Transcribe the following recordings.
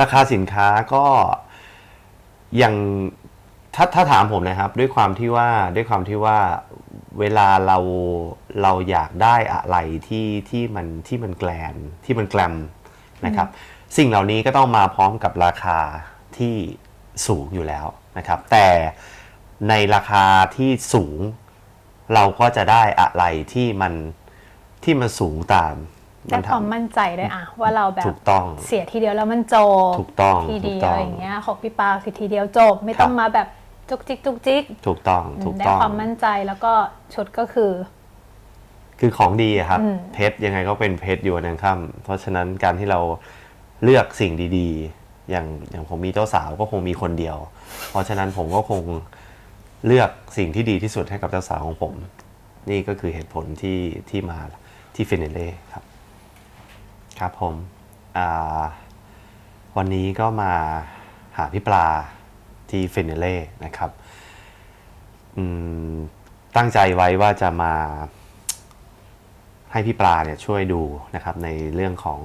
ราคาสินค้าก็ยังถ้าถ้าถามผมนะครับ ด้วยความที่ว่าด้วยความที่ว่าเวลาเราเราอยากได้อะไรที่ที่มันที่มันแกลนที่มันแกลมนะครับ สิ่งเหล่านี้ก็ต้องมาพร้อมกับราคาที่สูงอยู่แล้วนะครับ แต่ในราคาที่สูงเราก็จะได้อะไรที่มันที่มันสูงตาม ได้นความมั่นใจด้วยอะว่าเราแบบถูกต้องเสียทีเดียวแล้วมันจบถูกต้องทีเดีถูยกต้วองอย่างเงี้ยของพี่ปาคือทีเดียวจบ ไม่ต้องครับมาแบบจุกจิกจุกจิกถูกต้องถูกได้ต้องความมั่นใจแล้วก็ชุดก็คือ คือของดีอะครับอืมเพชรยังไงก็เป็นเพชรอยู่วันยังค่ำเพราะฉะนั้นการที่เราเลือกสิ่งดีๆ อย่างอย่างผมมีเจ้าสาวก็คงมีคนเดียว เพราะฉะนั้นผมก็คงเลือกสิ่งที่ดีที่สุดให้กับเจ้าสาวของผม นี่ก็คือเหตุผลที่ที่มาที่ฟินเนเล่ครับ ครับผมวันนี้ก็มาหาพี่ปลาที่เฟินเนเล่นะครับตั้งใจไว้ว่าจะมาให้พี่ปลาเนี่ยช่วยดูนะครับในเรื่องของ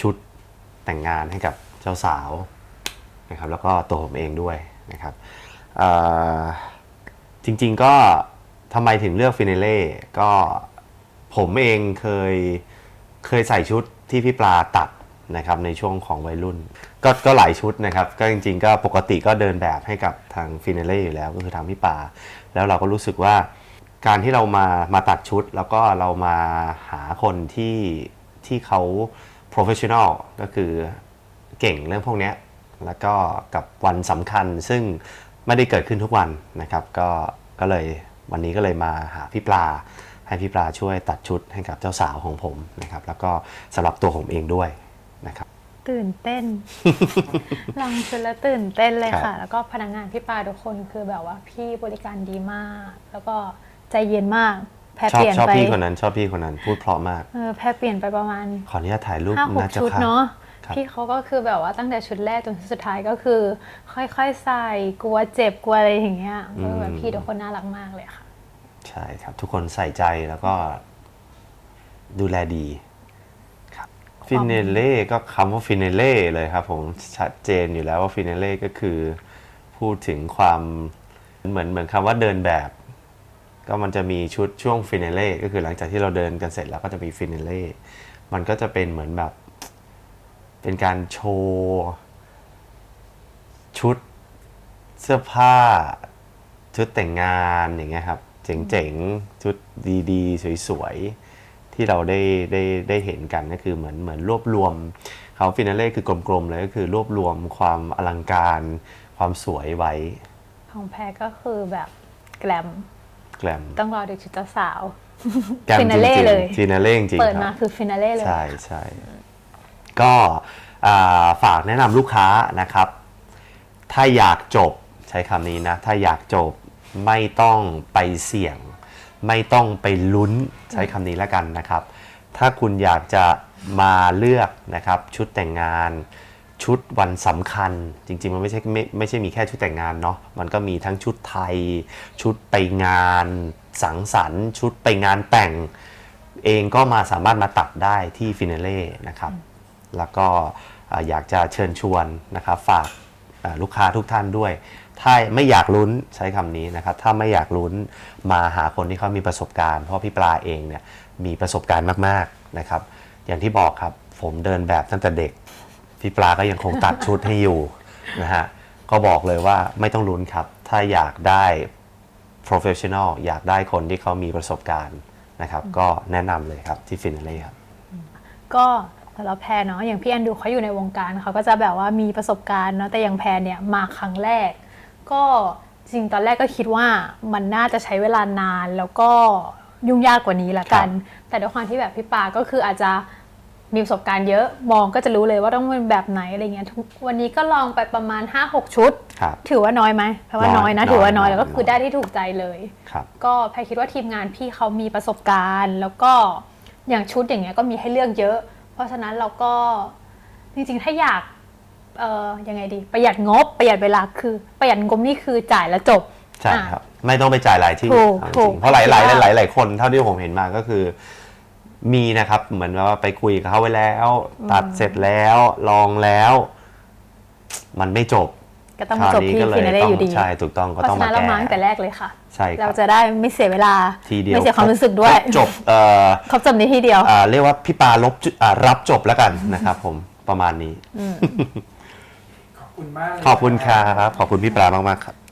ชุดแต่งงานให้กับเจ้าสาวนะครับแล้วก็ตัวผมเองด้วยนะครับจริงๆก็ทำไมถึงเลือกฟินเล่ก็ผมเองเคยเคยใส่ชุด ที่พี่ปลาตัดนะครับในช่วงของวัยรุ่น ก็ก็หลายชุดนะครับ ก็จริงๆ ก็ปกติก็เดินแบบให้กับทางฟินาเล่อยู่แล้วก็คือทางพี่ปลาแล้วเราก็รู้สึกว่าการที่เรามามาตัดชุด แล้วก็เรามาหาคนที่ที่เขา professional ก็คือเก่งเรื่องพวกนี้แล้วก็กับวันสำคัญซึ่งไม่ได้เกิดขึ้นทุกวันนะครับ ก็ก็เลยวันนี้ก็เลยมาหาพี่ปลา ให้พี่ปลาช่วยตัดชุดให้กับเจ้าสาวของผมนะครับ แล้วก็สำหรับตัวผมเองด้วยนะครับ ตื่นเต้น ลองชุดแล้วตื่นเต้นเลยครัค่ะบแล้วก็พนักงานพี่ปาทุกคนคือแบบว่าพี่บริการดีมาก แล้วก็ใจเย็นมากแพรชอบเปลี่ยนชอบไปพี่คนนั้นชอบพี่คนนั้นพูดเพราะมาก เออแพรเปลี่ยนไปประมาณขออนุญาตถ่ายรูปห้าหกนะเจ้าชุดค่ะ เนาะครับ พี่เขาก็คือแบบว่าตั้งแต่ชุดแรกจนชุดสุดท้ายก็คือ ค่อยๆใส่กลัวเจ็บกลัวอะไรอย่างเงี้ยก็แบบพี่ทุกคนน่ารักมากเลยค่ะใช่ครับ ทุกคนใส่ใจแล้วก็ดูแลดีครับฟินเนเล่ก็คำว่าฟินเนเล่เลยครับ ผมชัดเจนอยู่แล้วว่าฟินเนเล่ก็คือ พูดถึงความเหมือนเหมือนคำว่าเดินแบบ ก็มันจะมีชุดช่วงฟินเนเล่ก็คือหลังจากที่เราเดินกันเสร็จแล้วก็จะมีฟินเนเล่มันก็จะเป็นเหมือนแบบ เป็นการโชว์ชุดเสื้อผ้าชุดแต่งงานอย่างเงี้ยครับ เจ๋งๆ ชุดดีๆ สวยๆ ที่เราได้ได้ได้เห็นกันก็คือเหมือนเหมือนรวบรวมเขาฟินาเล่คือกลมๆเลยก็คือรวบรวมความอลังการความสวยไว้ ของแพรก็คือแบบแกรมแกลมต้องรอดูชุดเจ้าสาวแกลมจ Finale ริงเลยๆฟินาเล่จริงเปิดๆคมารับคือฟินาเล่เลยใช่ใช่ก็อ่าฝากแนะนำลูกค้านะครับ ถ้าอยากจบใช้คำนี้นะ ถ้าอยากจบ ไม่ต้องไปเสี่ยง ไม่ต้องไปลุ้นใช้คำนี้แล้วกันนะครับ ถ้าคุณอยากจะมาเลือกนะครับชุดแต่งงานชุดวันสำคัญจริงๆ มันไม่ใช่ไม่ไม่ใช่มีแค่ชุดแต่งงานเนาะมันก็มีทั้งชุดไทย ชุดไปงานสังสรรค์ ชุดไปงานแต่ง เองก็มาสามารถมาตัดได้ที่ฟินาเล่นะครับ แล้วก็อยากจะเชิญชวนนะครับฝากลูกค้าทุกท่านด้วย ถ้าไม่อยากลุ้นใช้คำนี้นะครับ ถ้าไม่อยากลุ้นมาหาคนที่เขามีประสบการณ์ เพราะพี่ปลาเองเนี่ยมีประสบการณ์มากๆนะครับ อย่างที่บอกครับผมเดินแบบตั้งแต่เด็ก พี่ปลาก็ยังคงตัดชุดให้อยู่นะฮะก็บอกเลยว่าไม่ต้องลุ้นครับ ถ้าอยากได้ professional อยากได้คนที่เขามีประสบการณ์นะครับ ก็แนะนำเลยครับที่ฟินเล่ครับ ก็สำหรับแพรเนาะอย่างพี่แอนดูเขาอยู่ในวงการเขาก็จะแบบว่ามีประสบการณ์เนาะแต่อย่างแพรเนี่ยมาครั้งแรก ก็จริงตอนแรกก็คิดว่ามันน่าจะใช้เวลานานแล้วก็ยุ่งยากกว่านี้ละกัน แต่ด้วยความที่แบบพี่ปาก็คืออาจจะมีประสบการณ์เยอะมองก็จะรู้เลยว่าต้องเป็นแบบไหนอะไรเงี้ยทุกวันนี้ก็ลองไปประมาณ 5-6 ชุดครับถือว่าน้อยไหมแปลว่าน้น้ออยยนะน้อยถือว่าน้อยน้อยแล้วก็คือน้อยได้ที่ถูกใจเลยครับก็แพรคิดว่าทีมงานพี่เขามีประสบการณ์ แล้วก็อย่างชุดอย่างเงี้ยก็มีให้เลือกเยอะ เพราะฉะนั้นเราก็จริงๆถ้าอยาก เอ่อยังไงดี ประหยัดงบประหยัดเวลาคือ ประหยัดงบนี่คือจ่ายแล้วจบ ใช่ครับ ไม่ต้องไปจ่ายหลายที่ถูกเถูกเพราะหลายหลายหลายหลายคนเท่าที่ผมเห็นมาก็คือ มีนะครับ เหมือนว่าไปคุยกับเขาไว้แล้ว ตัดเสร็จแล้วลองแล้ว มันไม่จบก็ต้องจบที่ฟินาเล่อยู่ดีใช่ถูกต้องก็ต้องมานั้เราแก้ตั้งแต่แรกเลยค่ะ ใช่เราจะได้ไม่เสียเวลาทีเดียวไม่เสียความรู้สึกด้วยจบเอ่อครบจบในที่เดียว อ่าเรียกว่าพี่ปาลบารับจบแล้วกันนะครับผมประมาณนี้ คุณมากขอบคุณครับ ขอบคุณพี่ปลามากๆครับ